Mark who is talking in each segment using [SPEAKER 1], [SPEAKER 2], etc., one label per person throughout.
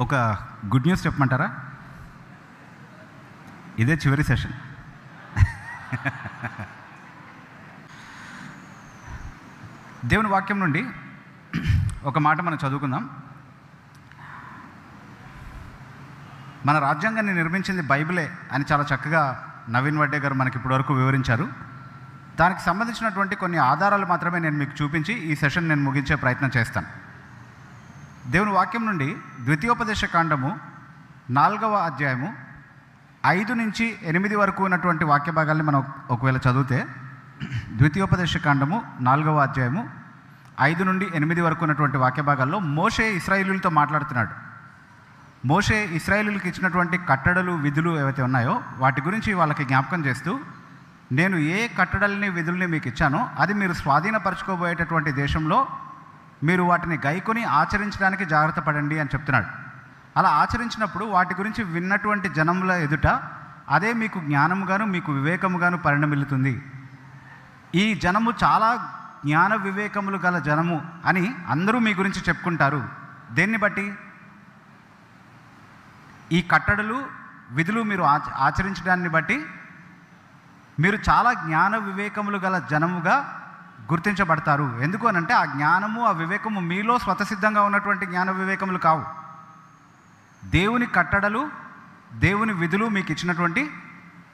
[SPEAKER 1] ఒక good news చెప్పమంటారా? ఇదే చివరి సెషన్. దేవుని వాక్యం నుండి ఒక మాట మనం చదువుకుందాం. మన రాజ్యాంగాన్ని నిర్మించింది బైబిలే అని చాలా చక్కగా నవీన్ వడ్డే గారు మనకి ఇప్పటివరకు వివరించారు. దానికి సంబంధించినటువంటి కొన్ని ఆధారాలు మాత్రమే నేను మీకు చూపించి ఈ సెషన్ నేను ముగించే ప్రయత్నం చేస్తాను. దేవుని వాక్యం నుండి ద్వితీయోపదేశ కాండము నాలుగవ అధ్యాయము ఐదు నుంచి ఎనిమిది వరకు ఉన్నటువంటి వాక్య భాగాల్ని మనం ఒకవేళ చదివితే ద్వితీయోపదేశ కాండము నాలుగవ అధ్యాయము ఐదు నుండి ఎనిమిది వరకు ఉన్నటువంటి వాక్య భాగాల్లో మోషే ఇస్రాయిలులతో మాట్లాడుతున్నాడు. మోషే ఇస్రాయేలులకు ఇచ్చినటువంటి కట్టడలు విధులు ఏవైతే ఉన్నాయో వాటి గురించి వాళ్ళకి జ్ఞాపకం చేస్తూ నేను ఏ కట్టడల్ని విధుల్ని మీకు ఇచ్చానో అది మీరు స్వాధీనపరచుకోబోయేటటువంటి దేశంలో మీరు వాటిని గైకొని ఆచరించడానికి జాగ్రత్త పడండి అని చెప్తున్నాడు. అలా ఆచరించినప్పుడు వాటి గురించి విన్నటువంటి జనముల ఎదుట అదే మీకు జ్ఞానముగాను మీకు వివేకముగాను పరిణమిల్లుతుంది. ఈ జనము చాలా జ్ఞాన వివేకములు గల జనము అని అందరూ మీ గురించి చెప్పుకుంటారు. దేన్ని బట్టి? ఈ కట్టడలు విధులు మీరు ఆచ ఆచరించడాన్ని బట్టి మీరు చాలా జ్ఞాన వివేకములు గల జనముగా గుర్తించబడతారు. ఎందుకు అనంటే ఆ జ్ఞానము ఆ వివేకము మీలో స్వతసిద్ధంగా ఉన్నటువంటి జ్ఞాన వివేకములు కావు. దేవుని కట్టడలు దేవుని విధులు మీకు ఇచ్చినటువంటి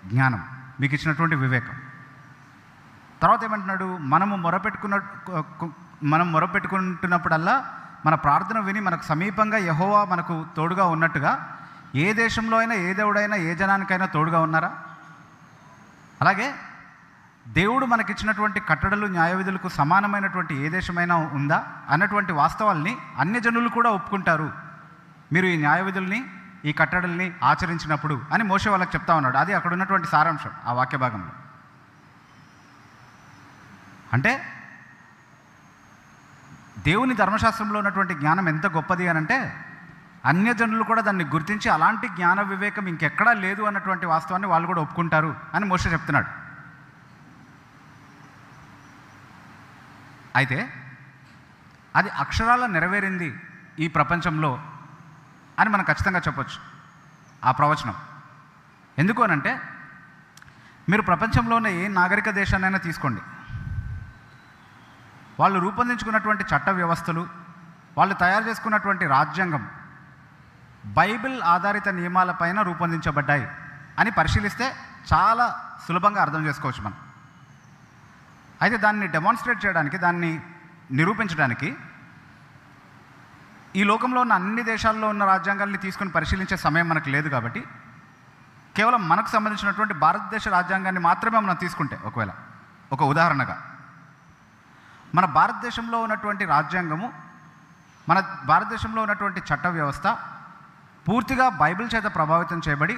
[SPEAKER 1] జ్ఞానం మీకు ఇచ్చినటువంటి వివేకం. తర్వాత ఏమంటున్నాడు? మనము మొరపెట్టుకున్న మనం మొరపెట్టుకుంటున్నప్పుడల్లా మన ప్రార్థన విని మనకు సమీపంగా యహోవా మనకు తోడుగా ఉన్నట్టుగా ఏ దేశంలో అయినా ఏ దేవుడైనా ఏ జనానికైనా తోడుగా ఉన్నారా? అలాగే దేవుడు మనకిచ్చినటువంటి కట్టడలు న్యాయవిధులకు సమానమైనటువంటి ఏ దేశమైనా ఉందా అన్నటువంటి వాస్తవాల్ని అన్యజనులు కూడా ఒప్పుకుంటారు. మీరు ఈ న్యాయవిధుల్ని ఈ కట్టడల్ని ఆచరించినప్పుడు అని మోసే వాళ్ళకి చెప్తా ఉన్నాడు. అది అక్కడ ఉన్నటువంటి సారాంశం ఆ వాక్య భాగంలో. అంటే దేవుని ధర్మశాస్త్రంలో ఉన్నటువంటి జ్ఞానం ఎంత గొప్పది అని అంటే అన్యజనులు కూడా దాన్ని గుర్తించి అలాంటి జ్ఞాన వివేకం ఇంకెక్కడా లేదు అన్నటువంటి వాస్తవాన్ని వాళ్ళు కూడా ఒప్పుకుంటారు అని మోస చెప్తున్నాడు. అయితే అది అక్షరాల నెరవేరింది ఈ ప్రపంచంలో అని మనం ఖచ్చితంగా చెప్పొచ్చు. ఆ ప్రవచనం. ఎందుకు అనంటే మీరు ప్రపంచంలోనే ఏ నాగరిక దేశాన్నైనా తీసుకోండి. వాళ్ళు రూపొందించుకున్నటువంటి చట్ట వ్యవస్థలు వాళ్ళు తయారు చేసుకున్నటువంటి రాజ్యాంగం బైబిల్ ఆధారిత నియమాలపైన రూపొందించబడ్డాయి అని పరిశీలిస్తే చాలా సులభంగా అర్థం చేసుకోవచ్చు మనం. అయితే దాన్ని డెమాన్స్ట్రేట్ చేయడానికి దాన్ని నిరూపించడానికి ఈ లోకంలో ఉన్న అన్ని దేశాల్లో ఉన్న రాజ్యాంగాల్ని తీసుకొని పరిశీలించే సమయం మనకు లేదు కాబట్టి కేవలం మనకు సంబంధించినటువంటి భారతదేశ రాజ్యాంగాన్ని మాత్రమే మనం తీసుకుంటే ఒకవేళ ఒక ఉదాహరణగా మన భారతదేశంలో ఉన్నటువంటి రాజ్యాంగము మన భారతదేశంలో ఉన్నటువంటి చట్ట వ్యవస్థ పూర్తిగా బైబిల్ చేత ప్రభావితం చేయబడి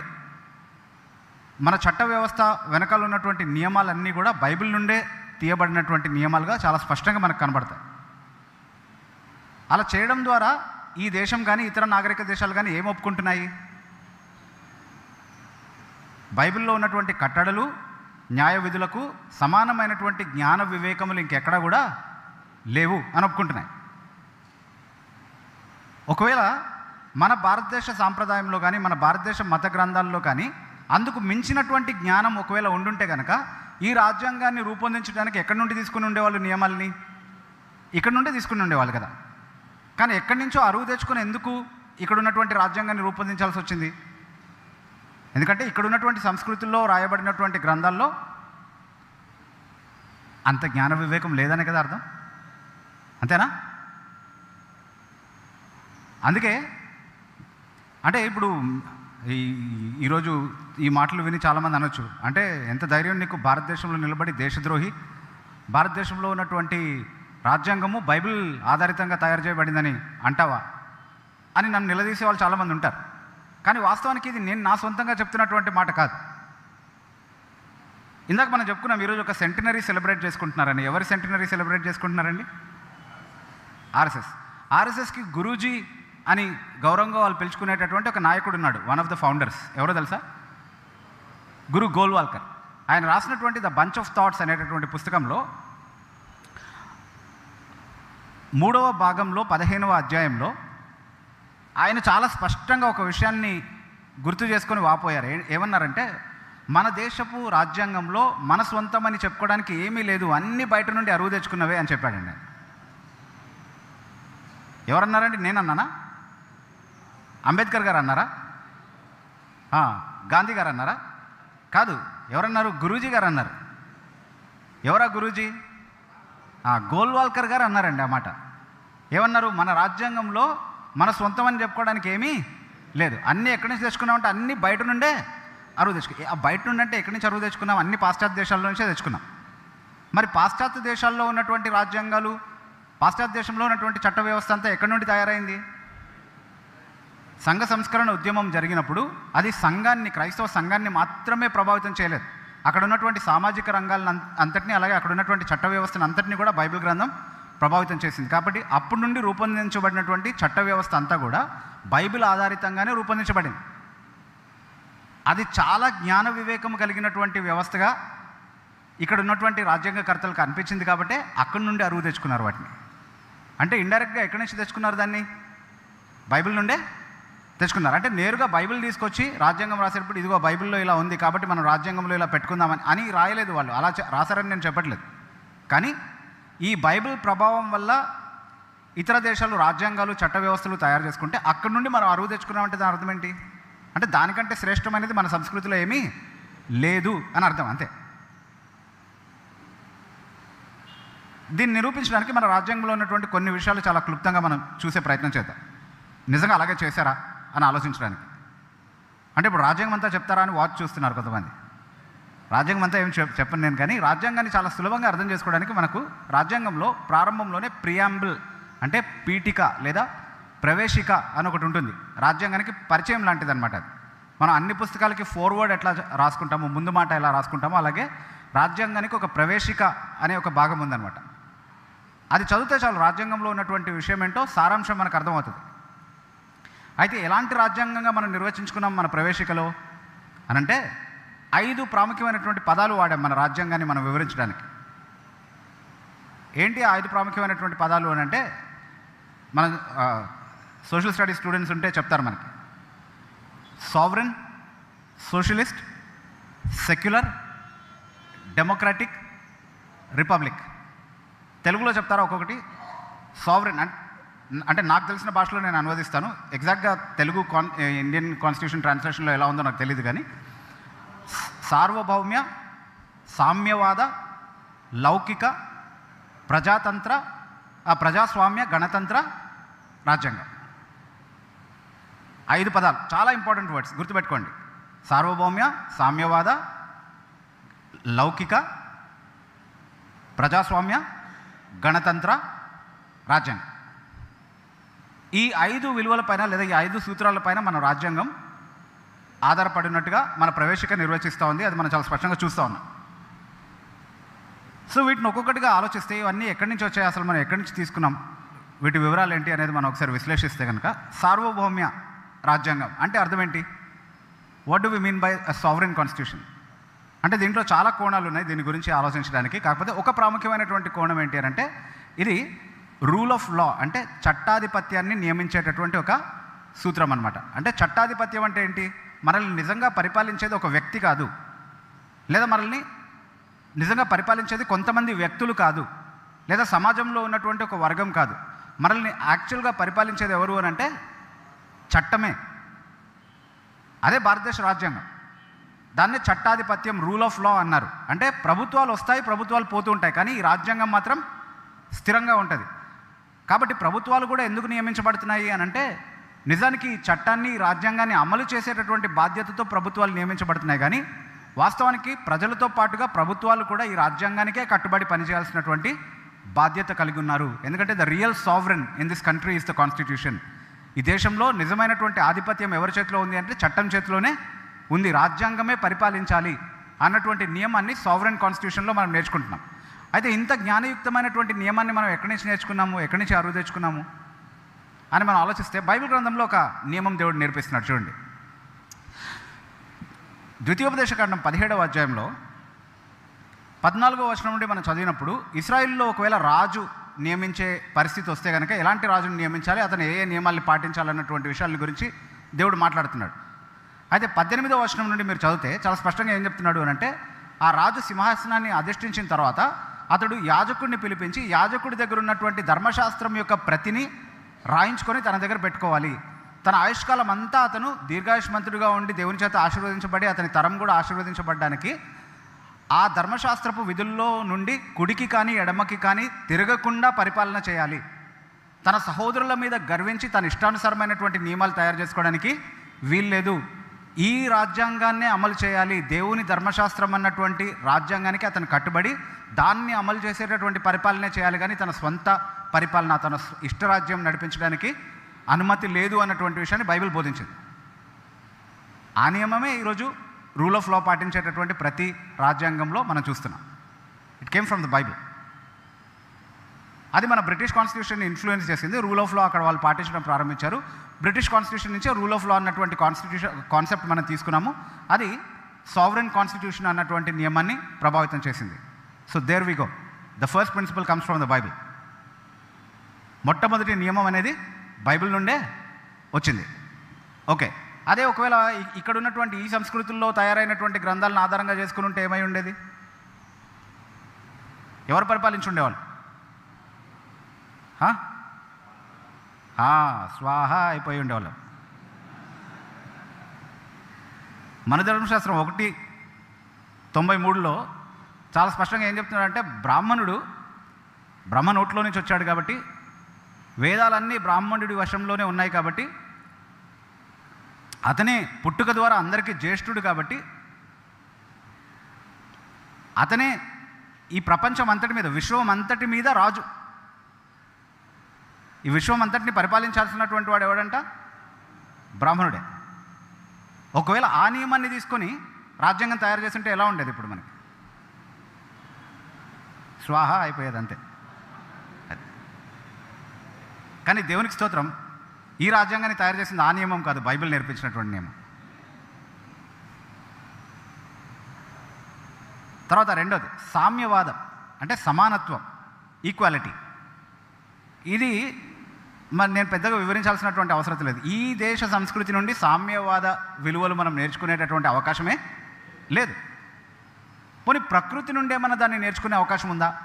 [SPEAKER 1] మన చట్ట వ్యవస్థ వెనకాల ఉన్నటువంటి నియమాలన్నీ కూడా బైబిల్ నుండే తీయబడినటువంటి నియమాలుగా చాలా స్పష్టంగా మనకు కనబడతాయి. అలా చేయడం ద్వారా ఈ దేశం కానీ ఇతర నాగరిక దేశాలు కానీ ఏం ఒప్పుకుంటున్నాయి? బైబిల్లో ఉన్నటువంటి కట్టడలు న్యాయ విధులకు సమానమైనటువంటి జ్ఞాన వివేకములు ఇంకెక్కడా కూడా లేవు అని ఒప్పుకుంటున్నాయి. ఒకవేళ మన భారతదేశ సాంప్రదాయంలో కానీ మన భారతదేశ మత గ్రంథాల్లో కానీ అందుకు మించినటువంటి జ్ఞానం ఒకవేళ ఉండుంటే కనుక ఈ రాజ్యాంగాన్ని రూపొందించడానికి ఎక్కడి నుండి తీసుకుని ఉండేవాళ్ళు నియమాల్ని? ఇక్కడ నుండే తీసుకుని ఉండేవాళ్ళు కదా. కానీ ఎక్కడి నుంచో అరువు తెచ్చుకొని ఎందుకు ఇక్కడ ఉన్నటువంటి రాజ్యాంగాన్ని రూపొందించాల్సి వచ్చింది? ఎందుకంటే ఇక్కడ ఉన్నటువంటి సంస్కృతుల్లో రాయబడినటువంటి గ్రంథాల్లో అంత జ్ఞాన వివేకం లేదనే కదా అర్థం? అంతేనా? అందుకే అంటే ఇప్పుడు ఈ ఈరోజు ఈ మాటలు విని చాలామంది అనొచ్చు. అంటే ఎంత ధైర్యం నీకు భారతదేశంలో నిలబడి దేశద్రోహి? భారతదేశంలో ఉన్నటువంటి రాజ్యాంగము బైబిల్ ఆధారితంగా తయారు చేయబడిందని అంటావా? అని నన్ను నిలదీసే వాళ్ళు చాలామంది ఉంటారు. కానీ వాస్తవానికి ఇది నేను నా సొంతంగా చెప్తున్నటువంటి మాట కాదు. ఇందాక మనం చెప్పుకున్నాం ఈరోజు ఒక సెంటినరీ సెలబ్రేట్ చేసుకుంటున్నారని. ఎవరు సెంటినరీ సెలబ్రేట్ చేసుకుంటున్నారండి? ఆర్ఎస్ఎస్. ఆర్ఎస్ఎస్కి గురూజీ అని గౌరవంగా వాళ్ళు పిలుచుకునేటటువంటి ఒక నాయకుడు ఉన్నాడు వన్ ఆఫ్ ద ఫౌండర్స్ ఎవరో తెలుసా? గురు గోల్వాల్కర్. ఆయన రాసినటువంటి ద బంచ్ ఆఫ్ థాట్స్ అనేటటువంటి పుస్తకంలో మూడవ భాగంలో పదిహేనవ అధ్యాయంలో ఆయన చాలా స్పష్టంగా ఒక విషయాన్ని గుర్తు చేసుకొని వాపోయారు. ఏ- ఏమన్నారంటే మన దేశపు రాజ్యాంగంలో మన సొంతమని చెప్పుకోవడానికి ఏమీ లేదు అన్ని బయట నుండి అరువు తెచ్చుకున్నవే అని చెప్పాడండి ఎవరన్నారండి? నేను అన్నానా అంబేద్కర్ గారు అన్నారా? గాంధీ గారు అన్నారా? కాదు ఎవరన్నారు? గురూజీ గారు అన్నారు. ఎవరా గురూజీ? గోల్వాల్కర్ గారు అన్నారండి ఆ మాట. ఏమన్నారు? మన రాజ్యాంగంలో మన సొంతం అని చెప్పుకోవడానికి ఏమీ లేదు. అన్నీ ఎక్కడి నుంచి తెచ్చుకున్నామంటే అన్నీ బయట నుండే అరువు తెచ్చుకు ఆ బయట నుండి అంటే ఎక్కడి నుంచి అరువు తెచ్చుకున్నాం? అన్ని పాశ్చాత్య దేశాల నుంచే తెచ్చుకున్నాం. మరి పాశ్చాత్య దేశాల్లో ఉన్నటువంటి రాజ్యాంగాలు పాశ్చాత్య దేశంలో ఉన్నటువంటి చట్ట వ్యవస్థ అంతా ఎక్కడి నుండి తయారైంది? సంఘ సంస్కరణ ఉద్యమం జరిగినప్పుడు అది సంఘాన్ని క్రైస్తవ సంఘాన్ని మాత్రమే ప్రభావితం చేయలేదు. అక్కడ ఉన్నటువంటి సామాజిక రంగాలను అంత- అంతటినీ అలాగే అక్కడ ఉన్నటువంటి చట్ట వ్యవస్థను అంతటినీ కూడా బైబిల్ గ్రంథం ప్రభావితం చేసింది. కాబట్టి అప్పటి నుండి రూపొందించబడినటువంటి చట్ట వ్యవస్థ అంతా కూడా బైబిల్ ఆధారితంగానే రూపొందించబడింది. అది చాలా జ్ఞాన వివేకం కలిగినటువంటి వ్యవస్థగా ఇక్కడ ఉన్నటువంటి రాజ్యాంగకర్తలకు అనిపించింది కాబట్టి అక్కడి నుండి అరువు తెచ్చుకున్నారు వాటిని. అంటే ఇండైరెక్ట్గా ఎక్కడి నుంచి తెచ్చుకున్నారు దాన్ని? బైబిల్ నుండే? తెచ్చుకున్నారు. అంటే నేరుగా బైబిల్ తీసుకొచ్చి రాజ్యాంగం రాసేటప్పుడు ఇదిగో బైబిల్లో ఇలా ఉంది కాబట్టి మనం రాజ్యాంగంలో ఇలా పెట్టుకుందామని అని రాయలేదు వాళ్ళు. అలా రాశారని నేను చెప్పట్లేదు. కానీ ఈ బైబిల్ ప్రభావం వల్ల ఇతర దేశాలు రాజ్యాంగాలు చట్ట వ్యవస్థలు తయారు చేసుకుంటే అక్కడి నుండి మనం అరువు తెచ్చుకున్నామంటే దాని అర్థం ఏంటి? అంటే దానికంటే శ్రేష్టమైనది మన సంస్కృతిలో ఏమీ లేదు అని అర్థం. అంతే. దీన్ని నిరూపించడానికి మన రాజ్యాంగంలో ఉన్నటువంటి కొన్ని విషయాలు చాలా క్లుప్తంగా మనం చూసే ప్రయత్నం చేద్దాం. నిజంగా అలాగే చేశారా? అని ఆలోచించడానికి. అంటే ఇప్పుడు రాజ్యాంగం అంతా చెప్తారా అని వాచ్ చూస్తున్నారు కొంతమంది. రాజ్యాంగం అంతా ఏం చెప్ చెప్పను నేను కానీ రాజ్యాంగాన్ని చాలా సులభంగా అర్థం చేసుకోవడానికి మనకు రాజ్యాంగంలో ప్రారంభంలోనే ప్రియాంబుల్ అంటే పీఠిక లేదా ప్రవేశిక అని ఒకటి ఉంటుంది. రాజ్యాంగానికి పరిచయం లాంటిది అనమాట అది. మనం అన్ని పుస్తకాలకి ఫోర్వర్డ్ ఎట్లా రాసుకుంటామో ముందు మాట ఎలా రాసుకుంటామో అలాగే రాజ్యాంగానికి ఒక ప్రవేశిక అనే ఒక భాగం ఉందన్నమాట. అది చదివితే చాలు రాజ్యాంగంలో ఉన్నటువంటి విషయం ఏంటో సారాంశం మనకు అర్థమవుతుంది. అయితే ఎలాంటి రాజ్యాంగంగా మనం నిర్వచించుకున్నాం మన ప్రవేశికలో? అనంటే ఐదు ప్రాముఖ్యమైనటువంటి పదాలు వాడాం మన రాజ్యాంగాన్ని మనం వివరించడానికి. ఏంటి ఐదు ప్రాముఖ్యమైనటువంటి పదాలు అని అంటే మన సోషల్ స్టడీస్ స్టూడెంట్స్ ఉంటే చెప్తారు మనకి. Sovereign socialist secular democratic republic తెలుగులో చెప్తారా ఒక్కొక్కటి? సావరన్ అంటే అంటే నాకు తెలిసిన భాషలో నేను అనువదిస్తాను. ఎగ్జాక్ట్గా తెలుగు కాన్ ఇండియన్ కాన్స్టిట్యూషన్ ట్రాన్స్లేషన్లో ఎలా ఉందో నాకు తెలియదు కానీ సార్వభౌమ్య సామ్యవాద లౌకిక ప్రజాతంత్ర ప్రజాస్వామ్య గణతంత్ర రాజ్యాంగం. ఐదు పదాలు. చాలా ఇంపార్టెంట్ వర్డ్స్ గుర్తుపెట్టుకోండి. సార్వభౌమ్య సామ్యవాద లౌకిక ప్రజాస్వామ్య గణతంత్ర రాజ్యాంగం. ఈ ఐదు విలువలపైన లేదా ఈ ఐదు సూత్రాలపైన మన రాజ్యాంగం ఆధారపడినట్టుగా మన ప్రవేశిక నిర్వచిస్తూ ఉంది. అది మనం చాలా స్పష్టంగా చూస్తూ ఉన్నాం. సో వీటిని ఒక్కొక్కటిగా ఆలోచిస్తే ఇవన్నీ ఎక్కడి నుంచి వచ్చాయి? అసలు మనం ఎక్కడి నుంచి తీసుకున్నాం? వీటి వివరాలు ఏంటి అనేది మనం ఒకసారి విశ్లేషిస్తే కనుక సార్వభౌమ్య రాజ్యాంగం అంటే అర్థం ఏంటి? What do we mean by sovereign constitution అంటే దీంట్లో చాలా కోణాలు ఉన్నాయి దీని గురించి ఆలోచించడానికి. కాకపోతే ఒక ప్రాముఖ్యమైనటువంటి కోణం ఏంటి అని అంటే ఇది రూల్ ఆఫ్ లా అంటే చట్టాధిపత్యాన్ని నియమించేటటువంటి ఒక సూత్రం అనమాట అంటే చట్టాధిపత్యం అంటే ఏంటి? మనల్ని నిజంగా పరిపాలించేది ఒక వ్యక్తి కాదు. లేదా మనల్ని నిజంగా పరిపాలించేది కొంతమంది వ్యక్తులు కాదు. లేదా సమాజంలో ఉన్నటువంటి ఒక వర్గం కాదు. మనల్ని యాక్చువల్గా పరిపాలించేది ఎవరు అని అంటే చట్టమే. అదే భారతదేశ రాజ్యాంగం. దాన్ని చట్టాధిపత్యం రూల్ ఆఫ్ లా అన్నారు. అంటే ప్రభుత్వాలు వస్తాయి ప్రభుత్వాలు పోతూ ఉంటాయి. కానీ ఈ రాజ్యాంగం మాత్రం స్థిరంగా ఉంటుంది. కాబట్టి ప్రభుత్వాలు కూడా ఎందుకు నియమించబడుతున్నాయి అని అంటే నిజానికి చట్టాన్ని రాజ్యాంగాన్ని అమలు చేసేటటువంటి బాధ్యతతో ప్రభుత్వాలు నియమించబడుతున్నాయి కానీ వాస్తవానికి ప్రజలతో పాటుగా ప్రభుత్వాలు కూడా ఈ రాజ్యాంగానికే కట్టుబడి పనిచేయాల్సినటువంటి బాధ్యత కలిగి ఉన్నారు. ఎందుకంటే the real sovereign in this country is the constitution ఈ దేశంలో నిజమైనటువంటి ఆధిపత్యం ఎవరి చేతిలో ఉంది అంటే చట్టం చేతిలోనే ఉంది. రాజ్యాంగమే పరిపాలించాలి అన్నటువంటి నియమాన్ని సావరన్ కాన్స్టిట్యూషన్లో మనం నేర్చుకుంటున్నాం. అయితే ఇంత జ్ఞానయుక్తమైనటువంటి నియమాన్ని మనం ఎక్కడి నుంచి నేర్చుకున్నాము? ఎక్కడి నుంచి అరువు తెచ్చుకున్నాము? అని మనం ఆలోచిస్తే బైబిల్ గ్రంథంలో ఒక నియమం దేవుడు నేర్పిస్తున్నాడు. చూడండి. ద్వితీయోపదేశకాండం పదిహేడవ అధ్యాయంలో పద్నాలుగో వచనం నుండి మనం చదివినప్పుడు ఇస్రాయిల్లో ఒకవేళ రాజు నియమించే పరిస్థితి వస్తే కనుక ఎలాంటి రాజుని నియమించాలి? అతను ఏ ఏ నియమాల్ని పాటించాలన్నటువంటి విషయాల గురించి దేవుడు మాట్లాడుతున్నాడు. అయితే పద్దెనిమిదో వచనం నుండి మీరు చదివితే చాలా స్పష్టంగా ఏం చెప్తున్నాడు అని అంటే ఆ రాజు సింహాసనాన్ని అధిష్ఠించిన తర్వాత అతడు యాజకుడిని పిలిపించి యాజకుడి దగ్గర ఉన్నటువంటి ధర్మశాస్త్రం యొక్క ప్రతిని రాయించుకొని తన దగ్గర పెట్టుకోవాలి. తన ఆయుష్కాలం అంతా అతను దీర్ఘాయుష్మంతుడిగా ఉండి దేవుని చేత ఆశీర్వదించబడి అతని తరం కూడా ఆశీర్వదించబడ్డానికి ఆ ధర్మశాస్త్రపు విధుల్లో నుండి కుడికి కానీ ఎడమకి కానీ తిరగకుండా పరిపాలన చేయాలి. తన సహోదరుల మీద గర్వించి తన ఇష్టానుసారమైనటువంటి నియమాలు తయారు చేసుకోవడానికి వీల్లేదు. ఈ రాజ్యాంగాన్నే అమలు చేయాలి దేవుని ధర్మశాస్త్రం అన్నటువంటి రాజ్యాంగానికి అతను కట్టుబడి దాన్ని అమలు చేసేటటువంటి పరిపాలనే చేయాలి కానీ తన స్వంత పరిపాలన తన ఇష్టరాజ్యం నడిపించడానికి అనుమతి లేదు అన్నటువంటి విషయాన్ని బైబిల్ బోధించింది. ఆ నియమమే ఈరోజు రూల్ ఆఫ్ లా పాటించేటటువంటి ప్రతి రాజ్యాంగంలో మనం చూస్తున్నాం. It came from the Bible అది మన బ్రిటిష్ కాన్స్టిట్యూషన్ ఇన్ఫ్లుయెన్స్ చేసింది. రూల్ ఆఫ్ లా అక్కడ వాళ్ళు పాటించడం ప్రారంభించారు. బ్రిటిష్ కాన్స్టిట్యూషన్ నుంచే రూల్ ఆఫ్ లా అన్నటువంటి కాన్స్టిట్యూషన్ కాన్సెప్ట్ మనం తీసుకున్నాము. అది సావరెన్ కాన్స్టిట్యూషన్ అన్నటువంటి నియమాన్ని ప్రభావితం చేసింది. So there we go the first principle comes from the Bible మొట్టమొదటి నియమం అనేది బైబిల్ నుండే వచ్చింది. ఓకే అదే ఒకవేళ ఇక్కడ ఉన్నటువంటి ఈ సంస్కృతుల్లో తయారైనటువంటి గ్రంథాలను ఆధారంగా చేసుకుని ఉంటే ఏమై ఉండేది? ఎవరు పరిపాలించి ఉండేవాళ్ళు? స్వాహ అయిపోయి ఉండేవాళ్ళం. మన ధర్మశాస్త్రం ఒకటి తొంభై మూడులో చాలా స్పష్టంగా ఏం చెప్తున్నాడంటే బ్రాహ్మణుడు బ్రహ్మ నోట్లో నుంచి వచ్చాడు కాబట్టి వేదాలన్నీ బ్రాహ్మణుడి వశంలోనే ఉన్నాయి కాబట్టి అతనే పుట్టుక ద్వారా అందరికీ జ్యేష్ఠుడు కాబట్టి అతనే ఈ ప్రపంచం అంతటి మీద విశ్వం అంతటి మీద రాజు. ఈ విశ్వం అంతటిని పరిపాలించాల్సినటువంటి వాడు ఎవడంట? బ్రాహ్మణుడే. ఒకవేళ ఆ నియమాన్ని తీసుకొని రాజ్యాంగం తయారు చేస్తుంటే ఎలా ఉండేది ఇప్పుడు మనకి? స్వాహ అయిపోయేది అంతే. కానీ దేవునికి స్తోత్రం ఈ రాజ్యాంగాన్ని తయారు చేసింది ఆ నియమం కాదు బైబిల్ నేర్పించినటువంటి నియమం. తర్వాత రెండోది సామ్యవాదం అంటే సమానత్వం ఈక్వాలిటీ ఇది మరి నేను పెద్దగా వివరించాల్సినటువంటి అవసరం లేదు. ఈ దేశ సంస్కృతి నుండి సామ్యవాద విలువలు మనం నేర్చుకునేటటువంటి అవకాశమే లేదు. పోనీ ప్రకృతి నుండే మన దాన్ని నేర్చుకునే అవకాశం ఉందా?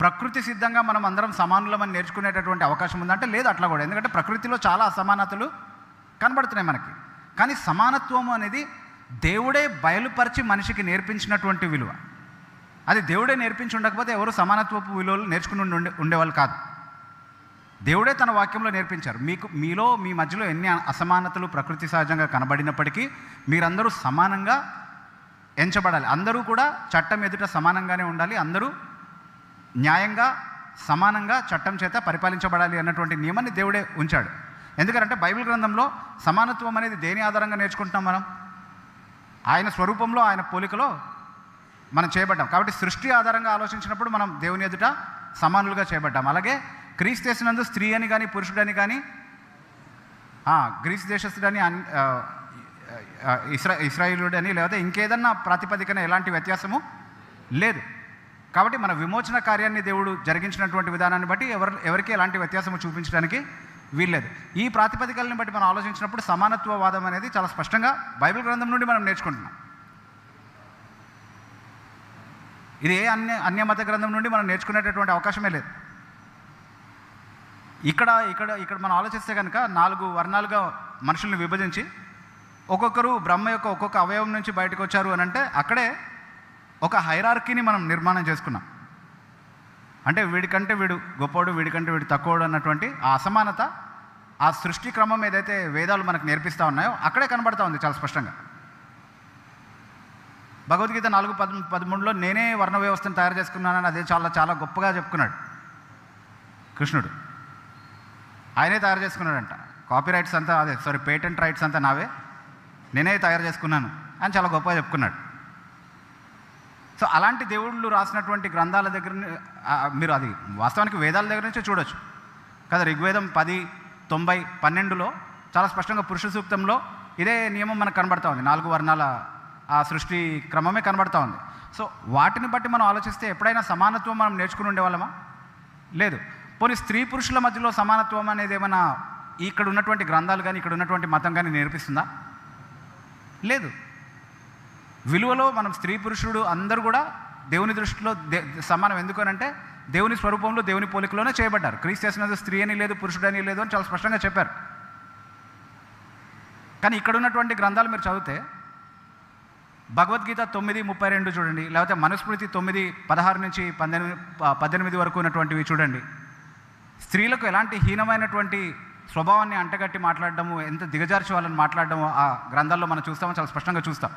[SPEAKER 1] ప్రకృతి సిద్ధంగా మనం అందరం సమానులమని నేర్చుకునేటటువంటి అవకాశం ఉందా అంటే లేదు అట్లా కూడా. ఎందుకంటే ప్రకృతిలో చాలా అసమానతలు కనబడుతున్నాయి మనకి. కానీ సమానత్వం అనేది దేవుడే బయలుపరిచి మనిషికి నేర్పించినటువంటి విలువ. అది దేవుడే నేర్పించి ఉండకపోతే ఎవరు సమానత్వపు విలువలు నేర్చుకుని ఉండే ఉండేవాళ్ళు కాదు. దేవుడే తన వాక్యంలో నేర్పించారు. మీకు మీలో మీ మధ్యలో ఎన్ని అసమానతలు ప్రకృతి సహజంగా కనబడినప్పటికీ మీరందరూ సమానంగా ఎంచబడాలి. అందరూ కూడా చట్టం ఎదుట సమానంగానే ఉండాలి. అందరూ న్యాయంగా సమానంగా చట్టం చేత పరిపాలించబడాలి అన్నటువంటి నియమాన్ని దేవుడే ఉంచాడు. ఎందుకంటే బైబిల్ గ్రంథంలో సమానత్వం అనేది దేని ఆధారంగా నేర్చుకుంటున్నాం మనం? ఆయన స్వరూపంలో ఆయన పోలికలో మనం చేయబడ్డాం. కాబట్టి సృష్టి ఆధారంగా ఆలోచించినప్పుడు మనం దేవుని ఎదుట సమానులుగా చేయబడ్డాం. అలాగే క్రీస్తు దేశనందు స్త్రీ అని కానీ పురుషుడని కానీ గ్రీస్ దేశస్థుడని అన్- ఇస్రా ఇస్రాయిలుడని లేకపోతే ఇంకేదన్నా ప్రాతిపదికన ఎలాంటి వ్యత్యాసము లేదు. కాబట్టి మన విమోచన కార్యాన్ని దేవుడు జరిగించినటువంటి విధానాన్ని బట్టి ఎవరు ఎవరికి ఎలాంటి వ్యత్యాసము చూపించడానికి వీల్లేదు. ఈ ప్రాతిపదికల్ని బట్టి మనం ఆలోచించినప్పుడు సమానత్వవాదం అనేది చాలా స్పష్టంగా బైబిల్ గ్రంథం నుండి మనం నేర్చుకుంటున్నాం. ఇది ఏ అన్య అన్యమత గ్రంథం నుండి మనం నేర్చుకునేటటువంటి అవకాశమే లేదు. ఇక్కడ ఇక్కడ ఇక్కడ మనం ఆలోచిస్తే కనుక నాలుగు వర్ణాలుగా మనుషుల్ని విభజించి ఒక్కొక్కరు బ్రహ్మ యొక్క ఒక్కొక్క అవయవం నుంచి బయటకు వచ్చారు అని అంటే అక్కడే ఒక హైరార్కీని మనం నిర్మాణం చేసుకున్నాం. అంటే వీడికంటే వీడు గొప్పోడు వీడికంటే వీడు తక్కువడు అన్నటువంటి ఆ అసమానత ఆ సృష్టి క్రమం ఏదైతే వేదాలు మనకు నేర్పిస్తూ ఉన్నాయో అక్కడే కనబడతా ఉంది చాలా స్పష్టంగా. భగవద్గీత నాలుగు పద్ పదమూడులో నేనే వర్ణ వ్యవస్థను తయారు చేసుకున్నానని అదే చాలా చాలా గొప్పగా చెప్పుకున్నాడు కృష్ణుడు. ఆయనే తయారు చేసుకున్నాడంట. కాపీ రైట్స్ అంతా అదే సారీ పేటెంట్ రైట్స్ అంతా నావే. నేనే తయారు చేసుకున్నాను అని చాలా గొప్పగా చెప్పుకున్నాడు. సో అలాంటి దేవుళ్ళు రాసినటువంటి గ్రంథాల దగ్గర మీరు అది వాస్తవానికి వేదాల దగ్గర నుంచే చూడొచ్చు. కదా ఋగ్వేదం పది తొంభై పన్నెండులో చాలా స్పష్టంగా పురుష సూక్తంలో ఇదే నియమం మనకు కనబడతా ఉంది. నాలుగు వర్ణాల ఆ సృష్టి క్రమమే కనబడతా ఉంది. సో వాటిని బట్టి మనం ఆలోచిస్తే ఎప్పుడైనా సమానత్వం మనం నేర్చుకుని ఉండేవాళ్ళమా లేదు. పోనీ స్త్రీ పురుషుల మధ్యలో సమానత్వం అనేది ఏమైనా ఇక్కడ ఉన్నటువంటి గ్రంథాలు కానీ ఇక్కడ ఉన్నటువంటి మతం కానీ నేర్పిస్తుందా? లేదు. విలువలో మనం స్త్రీ పురుషుడు అందరూ కూడా దేవుని దృష్టిలో దే సమానం. ఎందుకనంటే దేవుని స్వరూపంలో దేవుని పోలికలోనే చేయబడ్డారు. క్రీస్తు చేసినది స్త్రీ అని లేదు పురుషుడని లేదు అని చాలా స్పష్టంగా చెప్పారు. కానీ ఇక్కడ ఉన్నటువంటి గ్రంథాలు మీరు చదివితే భగవద్గీత తొమ్మిది ముప్పై రెండు చూడండి లేకపోతే మనుస్మృతి తొమ్మిది పదహారు నుంచి పద్దెనిమిది పద్దెనిమిది వరకు ఉన్నటువంటివి చూడండి. స్త్రీలకు ఎలాంటి హీనమైనటువంటి స్వభావాన్ని అంటగట్టి మాట్లాడడము ఎంత దిగజార్చి వాళ్ళని మాట్లాడడము ఆ గ్రంథాల్లో మనం చూస్తామో చాలా స్పష్టంగా చూస్తాం.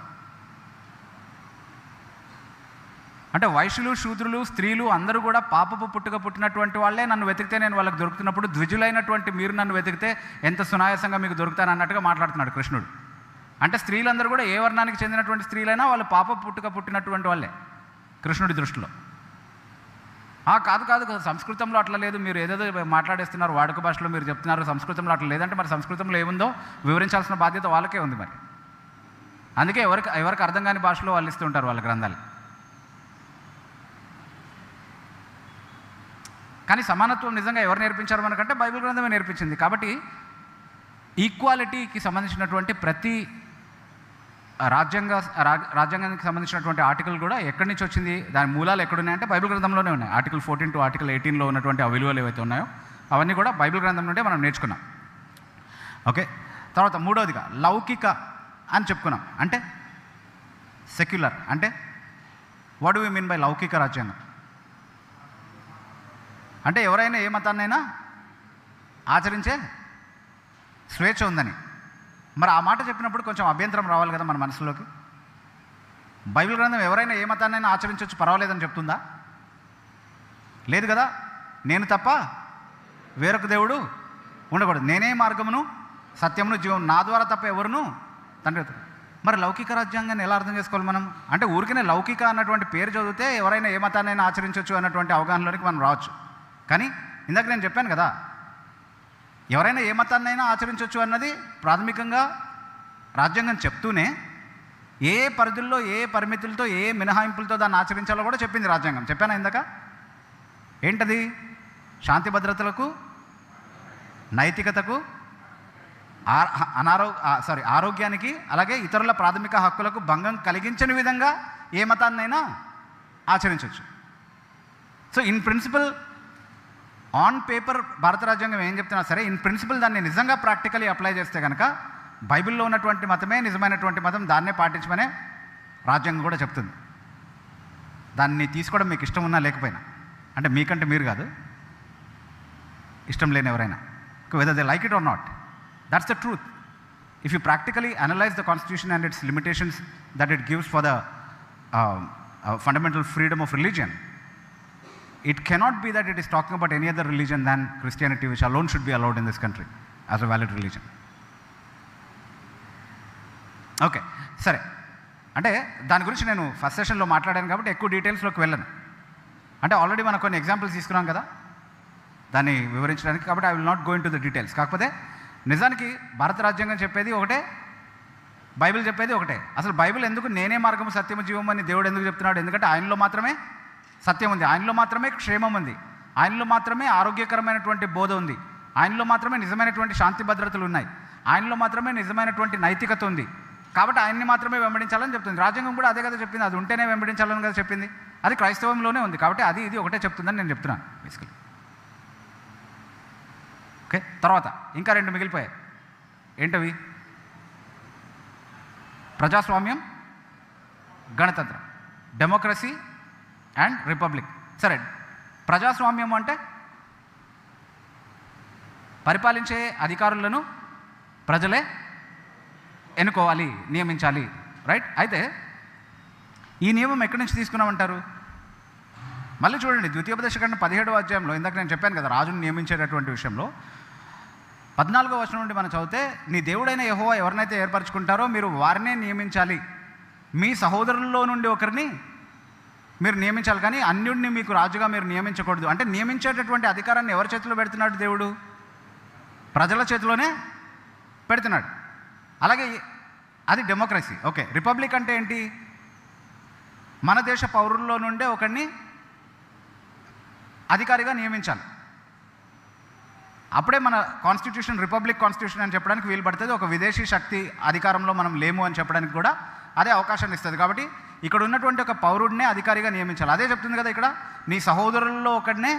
[SPEAKER 1] అంటే వైశ్యులు శూద్రులు స్త్రీలు అందరూ కూడా పాపపు పుట్టుక పుట్టినటువంటి వాళ్ళే. నన్ను వెతికితే నేను వాళ్ళకి దొరుకుతున్నప్పుడు ద్విజులైనటువంటి మీరు నన్ను వెతికితే ఎంత సునాయాసంగా మీకు దొరుకుతాను అన్నట్టుగా మాట్లాడుతున్నాడు కృష్ణుడు. అంటే స్త్రీలందరూ కూడా ఏ వర్ణానికి చెందినటువంటి స్త్రీలైనా వాళ్ళు పాప పుట్టుక పుట్టినటువంటి వాళ్ళే కృష్ణుడి దృష్టిలో. కాదు కాదు కాదు, సంస్కృతంలో అట్లా లేదు. మీరు ఏదేదో మాట్లాడేస్తున్నారు వాడుక భాషలో మీరు చెప్తున్నారు సంస్కృతంలో అట్లా లేదంటే మరి సంస్కృతంలో ఏముందో వివరించాల్సిన బాధ్యత వాళ్ళకే ఉంది మరి. అందుకే ఎవరికి ఎవరికి అర్థం కాని భాషలో వాళ్ళు ఇస్తుంటారు వాళ్ళ గ్రంథాలు. కానీ సమానత్వం నిజంగా ఎవరు నేర్పించారు మనకంటే బైబిల్ గ్రంథమే నేర్పించింది. కాబట్టి ఈక్వాలిటీకి సంబంధించినటువంటి ప్రతి రాజ్యాంగ రాజ్యాంగానికి సంబంధించినటువంటి ఆర్టికల్ కూడా ఎక్కడి నుంచి వచ్చింది దాని మూలాలు ఎక్కడున్నాయంటే బైబిల్ గ్రంథంలోనే ఉన్నాయి. ఆర్టికల్ ఫోర్టీన్ టు ఆర్టికల్ ఎయిటీన్లో ఉన్నటువంటి ఆ విలువలు ఏవైతే ఉన్నాయో అవన్నీ కూడా బైబిల్ గ్రంథం నుండే మనం నేర్చుకున్నాం. ఓకే? తర్వాత మూడవదిగా లౌకిక అని చెప్పుకున్నాం. అంటే సెక్యులర్. అంటే వాట్ వి మీన్ బై లౌకిక రాజ్యాంగం? అంటే ఎవరైనా ఏ మతాన్నైనా ఆచరించే స్వేచ్ఛ ఉందని. మరి ఆ మాట చెప్పినప్పుడు కొంచెం అభ్యంతరం రావాలి కదా మన మనసులోకి? బైబిల్ గ్రంథం ఎవరైనా ఏ మతాన్నైనా ఆచరించవచ్చు పర్వాలేదని చెప్తుందా? లేదు కదా? నేను తప్ప వేరొక దేవుడు ఉండకూడదు. నేనే మార్గమును సత్యమును జీవం నా ద్వారా తప్ప ఎవరును తండ్రి మరి లౌకిక రాజ్యాంగాన్ని ఎలా అర్థం చేసుకోవాలి మనం? అంటే ఊరికనే లౌకిక అన్నటువంటి పేరు చదివితే ఎవరైనా ఏ మతాన్నైనా ఆచరించవచ్చు అన్నటువంటి అవగాహనలోనికి మనం రావచ్చు. కానీ ఇందాక నేను చెప్పాను కదా ఎవరైనా ఏ మతాన్నైనా ఆచరించవచ్చు అన్నది ప్రాథమికంగా రాజ్యాంగం చెప్తూనే ఏ పరిధుల్లో ఏ పరిమితులతో ఏ మినహాయింపులతో దాన్ని ఆచరించాలో కూడా చెప్పింది రాజ్యాంగం. చెప్పానా ఇందాక? ఏంటది? శాంతి భద్రతలకు నైతికతకు అనారో సారీ ఆరోగ్యానికి అలాగే ఇతరుల ప్రాథమిక హక్కులకు భంగం కలిగించని విధంగా ఏ మతాన్నైనా ఆచరించవచ్చు so in principle on paper భారత రాజ్యాంగం ఏం చెప్తున్నా సరే ఇన్ ప్రిన్సిపల్ దాన్ని నిజంగా ప్రాక్టికలీ అప్లై చేస్తే కనుక బైబిల్లో ఉన్నటువంటి మతమే నిజమైనటువంటి మతం దాన్నే పాటించమనే రాజ్యాంగం కూడా చెప్తుంది. దాన్ని తీసుకోవడం మీకు ఇష్టం ఉన్నా లేకపోయినా. అంటే మీకంటే మీరు కాదు. ఇష్టం లేని ఎవరైనా. Whether they like it or not that's the truth if you practically analyse the constitution and its limitations that it gives for the fundamental freedom of religion it cannot be that it is talking about any other religion than Christianity, which alone should be allowed in this country as a valid religion. Okay సరే. అంటే దాని గురించి నేను first సెషన్లో మాట్లాడాను కాబట్టి ఎక్కువ డీటెయిల్స్లోకి వెళ్ళను. అంటే ఆల్రెడీ మనం కొన్ని ఎగ్జాంపుల్స్ తీసుకున్నాం కదా? దాన్ని వివరించడానికి కాబట్టి I will not going to the details కాకపోతే నిజానికి భారత రాజ్యాంగం చెప్పేది ఒకటే బైబిల్ చెప్పేది ఒకటే. అసలు బైబిల్ ఎందుకు నేనే మార్గము సత్యము జీవం అని దేవుడు ఎందుకు చెప్తున్నాడు? ఎందుకంటే ఆయనలో మాత్రమే సత్యం ఉంది. ఆయనలో మాత్రమే క్షేమం ఉంది. ఆయనలో మాత్రమే ఆరోగ్యకరమైనటువంటి బోధ ఉంది. ఆయనలో మాత్రమే నిజమైనటువంటి శాంతి భద్రతలు ఉన్నాయి. ఆయనలో మాత్రమే నిజమైనటువంటి నైతికత ఉంది. కాబట్టి ఆయన్ని మాత్రమే వెంబడించాలని చెప్తుంది. రాజ్యాంగం కూడా అదే కదా చెప్పింది. అది ఉంటేనే వెంబడించాలని కదా చెప్పింది. అది క్రైస్తవంలోనే ఉంది. కాబట్టి అది ఇది ఒకటే చెప్తుందని నేను చెప్తున్నాను బేసికలీ ఓకే తర్వాత ఇంకా రెండు మిగిలిపోయాయి. ఏంటవి? ప్రజాస్వామ్యం గణతంత్రం. Democracy and republic. సరే ప్రజాస్వామ్యం అంటే? పరిపాలించే అధికారులను ప్రజలే ఎన్నుకోవాలి నియమించాలి రైట్? అయితే ఈ నియమం ఎక్కడి నుంచి తీసుకున్నామంటారు? మళ్ళీ చూడండి ద్వితీయోపదేశ ఖండం పదిహేడవ అధ్యాయంలో ఇందాక నేను చెప్పాను కదా రాజును నియమించేటటువంటి విషయంలో పద్నాలుగో వచనం నుండి మనం చదివితే నీ దేవుడైన యెహోవా ఎవరినైతే ఏర్పరచుకుంటారో మీరు వారినే నియమించాలి. మీ సహోదరుల్లో నుండి ఒకరిని మీరు నియమించాలి కానీ అన్యుడిని మీకు రాజుగా మీరు నియమించకూడదు. అంటే నియమించేటటువంటి అధికారాన్ని ఎవరి చేతిలో పెడుతున్నాడు దేవుడు? ప్రజల చేతిలోనే పెడుతున్నాడు. అలాగే అది డెమోక్రసీ. ఓకే రిపబ్లిక్ అంటే ఏంటి? మన దేశ పౌరుల్లో నుండే ఒకరిని అధికారిగా నియమించాలి. అప్పుడే మన కాన్స్టిట్యూషన్ రిపబ్లిక్ కాన్స్టిట్యూషన్ అని చెప్పడానికి వీలు పడుతుంది ఒక విదేశీ శక్తి అధికారంలో మనం లేము అని చెప్పడానికి కూడా అదే అవకాశాన్ని ఇస్తుంది. కాబట్టి ఇక్కడ ఉన్నటువంటి ఒక పౌరుడినే అధికారిగా నియమించాలి. అదే చెప్తుంది కదా ఇక్కడ నీ సహోదరుల్లో ఒకడినే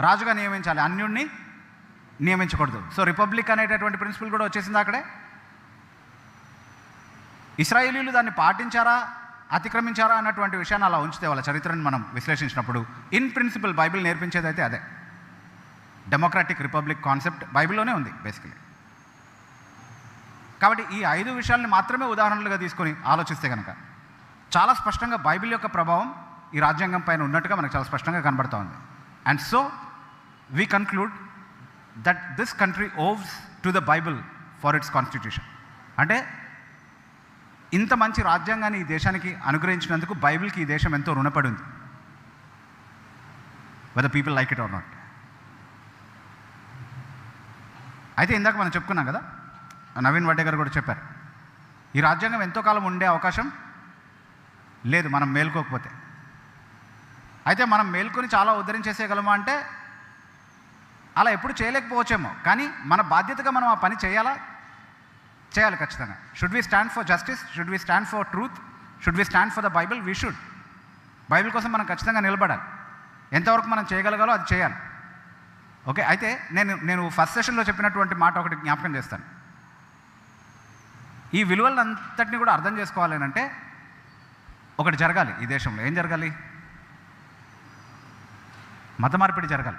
[SPEAKER 1] రాజుగా నియమించాలి. అన్యుడిని నియమించకూడదు. సో రిపబ్లిక్ అనేటటువంటి ప్రిన్సిపల్ కూడా వచ్చేసింది అక్కడే? ఇస్రాయేలీలు దాన్ని పాటించారా అతిక్రమించారా అన్నటువంటి విషయాన్ని అలా ఉంచితే వాళ్ళ చరిత్రను మనం విశ్లేషించినప్పుడు ఇన్ ప్రిన్సిపల్ బైబిల్ నేర్పించేది అయితే అదే. డెమోక్రాటిక్ రిపబ్లిక్ కాన్సెప్ట్ బైబిల్లోనే ఉంది బేసికలీ కాబట్టి ఈ ఐదు విషయాల్ని మాత్రమే ఉదాహరణలుగా తీసుకొని ఆలోచిస్తే కనుక చాలా స్పష్టంగా బైబిల్ యొక్క ప్రభావం ఈ రాజ్యాంగం పైన ఉన్నట్టుగా మనకు చాలా స్పష్టంగా కనబడుతూ ఉంది. And so we conclude that this country owes to the Bible for its constitution అంటే ఇంత మంచి రాజ్యాంగాన్ని ఈ దేశానికి అనుగ్రహించినందుకు బైబిల్కి ఈ దేశం ఎంతో రుణపడి ఉంది. Whether people like it or not అయితే ఇందాక మనం చెప్పుకున్నాం కదా నవీన్ వడ్డే గారు కూడా చెప్పారు ఈ రాజ్యాంగం ఎంతో కాలం ఉండే అవకాశం లేదు మనం మేల్కోకపోతే. అయితే మనం మేల్కొని చాలా ఉద్ధరించేసేయగలమా అంటే అలా ఎప్పుడు చేయలేకపోవచ్చేమో. కానీ మన బాధ్యతగా మనం ఆ పని చేయాలా? చేయాలి ఖచ్చితంగా. Should we stand for justice should we stand for truth should we stand for the Bible we should Bible కోసం మనం ఖచ్చితంగా నిలబడాలి. ఎంతవరకు మనం చేయగలగాలో అది చేయాలి. ఓకే అయితే నేను నేను ఫస్ట్ సెషన్లో చెప్పినటువంటి మాట ఒకటి జ్ఞాపకం చేస్తాను. ఈ విలువలంతటిని కూడా అర్థం చేసుకోవాలి అంటే ఒకటి జరగాలి ఈ దేశంలో. ఏం జరగాలి? మత మార్పిడి జరగాలి.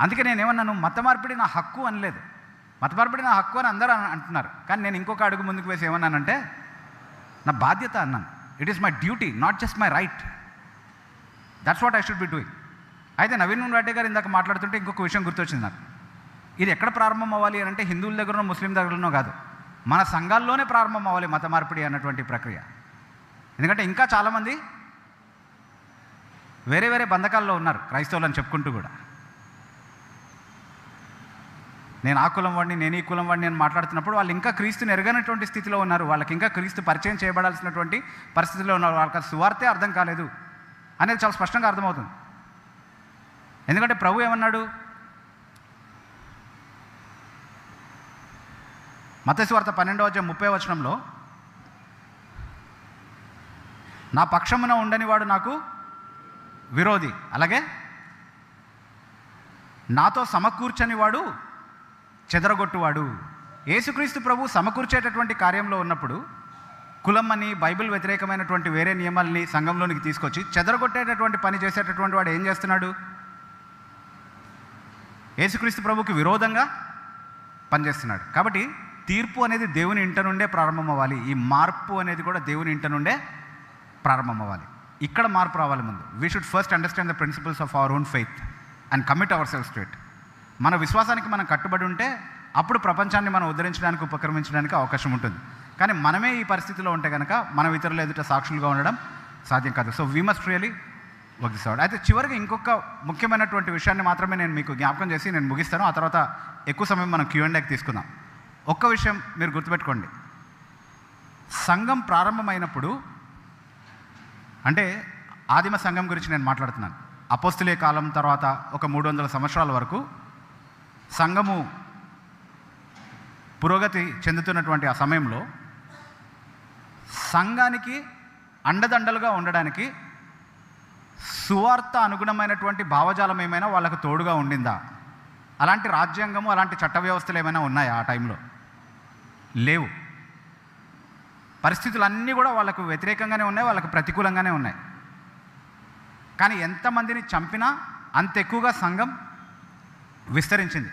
[SPEAKER 1] అందుకే నేను ఏమన్నాను మత మార్పిడి నా హక్కు అనలేదు. మత మార్పిడి నా హక్కు అని అందరూ అంటున్నారు. కానీ నేను ఇంకొక అడుగు ముందుకు వేసి ఏమన్నానంటే నా బాధ్యత అన్నాను. It is my duty not just my right that's what I should be doing అయితే నవీన్ రెడ్డి గారు ఇందాక మాట్లాడుతుంటే ఇంకొక విషయం గుర్తొచ్చింది నాకు. ఇది ఎక్కడ ప్రారంభం అవ్వాలి అని అంటే హిందువుల దగ్గరనో ముస్లిం దగ్గరనో కాదు. మన సంఘాల్లోనే ప్రారంభం అవ్వాలి మత మార్పిడి అన్నటువంటి ప్రక్రియ. ఎందుకంటే ఇంకా చాలామంది వేరే వేరే బంధకాల్లో ఉన్నారు క్రైస్తవులు అని చెప్పుకుంటూ కూడా. నేను ఆ కులం వాడిని నేను ఈ కులం వాడిని నేను మాట్లాడుతున్నప్పుడు వాళ్ళు ఇంకా క్రీస్తుని ఎరగనటువంటి స్థితిలో ఉన్నారు. వాళ్ళకి ఇంకా క్రీస్తు పరిచయం చేయబడాల్సినటువంటి పరిస్థితిలో ఉన్నారు. వాళ్ళకి సువార్తే అర్థం కాలేదు అనేది చాలా స్పష్టంగా అర్థమవుతుంది. ఎందుకంటే ప్రభు ఏమన్నాడు? మతస్వార్త పన్నెండవ ముప్పై వచనంలో నా పక్షమున ఉండని వాడు నాకు విరోధి. అలాగే నాతో సమకూర్చని వాడు చెదరగొట్టువాడు. యేసుక్రీస్తు ప్రభు సమకూర్చేటటువంటి కార్యంలో ఉన్నప్పుడు కులం అని బైబిల్ వ్యతిరేకమైనటువంటి వేరే నియమాల్ని సంఘంలోనికి తీసుకొచ్చి చెదరగొట్టేటటువంటి పని చేసేటటువంటి వాడు ఏం చేస్తున్నాడు? యేసుక్రీస్తు ప్రభుకి విరోధంగా పనిచేస్తున్నాడు. కాబట్టి తీర్పు అనేది దేవుని ఇంట నుండే ప్రారంభం అవ్వాలి ఈ మార్పు అనేది కూడా దేవుని ఇంట నుండే ప్రారంభం అవ్వాలి ఇక్కడ మార్పు రావాలి ముందు. We should first understand the principles of our own faith and commit ourselves to it మన విశ్వాసానికి మనం కట్టుబడి ఉంటే అప్పుడు ప్రపంచాన్ని మనం ఉద్ధరించడానికి ఉపక్రమించడానికి అవకాశం ఉంటుంది. కానీ మనమే ఈ పరిస్థితిలో ఉంటే కనుక మనం ఇతరుల ఎదుట సాక్షులుగా ఉండడం సాధ్యం కాదు. So we must really work this out అయితే చివరికి ఇంకొక ముఖ్యమైనటువంటి విషయాన్ని మాత్రమే నేను మీకు జ్ఞాపకం చేసి నేను ముగిస్తాను. ఆ తర్వాత ఎక్కువ సమయం మనం క్యూ అండ్ తీసుకుందాం. ఒక్క విషయం మీరు గుర్తుపెట్టుకోండి. సంఘం ప్రారంభమైనప్పుడు అంటే ఆదిమ సంఘం గురించి నేను మాట్లాడుతున్నాను. అపోస్తులే కాలం తర్వాత ఒక మూడు వందల సంవత్సరాల వరకు సంఘము పురోగతి చెందుతున్నటువంటి ఆ సమయంలో సంఘానికి అండదండలుగా ఉండడానికి సువార్త అనుగుణమైనటువంటి భావజాలం ఏమైనా వాళ్ళకు తోడుగా ఉండిందా? అలాంటి రాజ్యాంగము అలాంటి చట్ట వ్యవస్థలు ఏమైనా ఉన్నాయా ఆ టైంలో? లేవు. పరిస్థితులు అన్నీ కూడా వాళ్ళకు వ్యతిరేకంగానే ఉన్నాయి వాళ్ళకు ప్రతికూలంగానే ఉన్నాయి. కానీ ఎంతమందిని చంపినా అంత ఎక్కువగా సంఘం విస్తరించింది.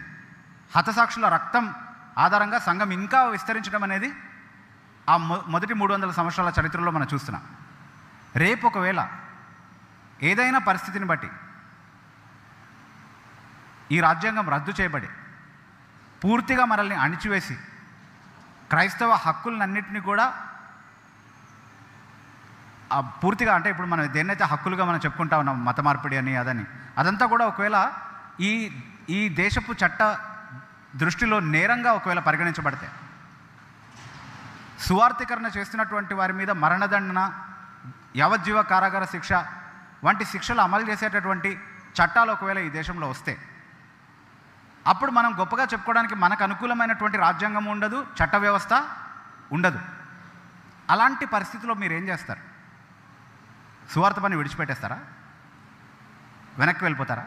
[SPEAKER 1] హతసాక్షుల రక్తం ఆధారంగా సంఘం ఇంకా విస్తరించడం అనేది ఆ మొ- మొదటి మూడు వందల సంవత్సరాల చరిత్రలో మనం చూస్తున్నాం. రేపు ఒకవేళ ఏదైనా పరిస్థితిని బట్టి ఈ రాజ్యాంగం రద్దు చేయబడి పూర్తిగా మనల్ని అణిచివేసి క్రైస్తవ హక్కులన్నింటినీ కూడా పూర్తిగా అంటే ఇప్పుడు మనం దేన్నైతే హక్కులుగా మనం చెప్పుకుంటా ఉన్నాం మత మార్పిడి అని అదని అదంతా కూడా ఒకవేళ ఈ ఈ దేశపు చట్ట దృష్టిలో నేరంగా ఒకవేళ పరిగణించబడితే సువార్థీకరణ చేస్తున్నటువంటి వారి మీద మరణదండన యావజ్జీవ కారాగార శిక్ష వంటి శిక్షలు అమలు చేసేటటువంటి చట్టాలు ఒకవేళ ఈ దేశంలో వస్తే అప్పుడు మనం గొప్పగా చెప్పుకోవడానికి మనకు అనుకూలమైనటువంటి రాజ్యాంగం ఉండదు చట్ట వ్యవస్థ ఉండదు. అలాంటి పరిస్థితిలో మీరు ఏం చేస్తారు? సువార్త పని విడిచిపెట్టేస్తారా? వెనక్కి వెళ్ళిపోతారా?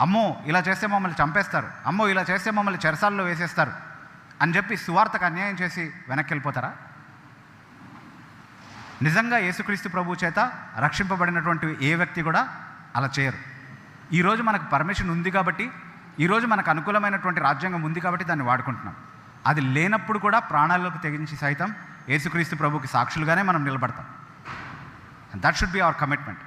[SPEAKER 1] అమ్మో ఇలా చేస్తే మమ్మల్ని చంపేస్తారు. అమ్మో ఇలా చేస్తే మమ్మల్ని చెరసాల్లో వేసేస్తారు అని చెప్పి సువార్తకు అన్యాయం చేసి వెనక్కి వెళ్ళిపోతారా? నిజంగా యేసుక్రీస్తు ప్రభు చేత రక్షింపబడినటువంటి ఏ వ్యక్తి కూడా అలా చేయరు. ఈరోజు మనకు పర్మిషన్ ఉంది కాబట్టి ఈరోజు మనకు అనుకూలమైనటువంటి రాజ్యాంగం ఉంది కాబట్టి దాన్ని వాడుకుంటున్నాం. అది లేనప్పుడు కూడా ప్రాణాలకు తెగించి సైతం యేసుక్రీస్తు ప్రభుకి సాక్షులుగానే మనం నిలబడతాం. That should be our commitment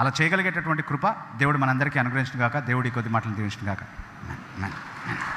[SPEAKER 1] అలా చేయగలిగేటటువంటి కృప దేవుడు మనందరికీ అనుగ్రహించిన కాక దేవుడి కొద్ది మాటలు దీవించిన కాక Amen. Amen.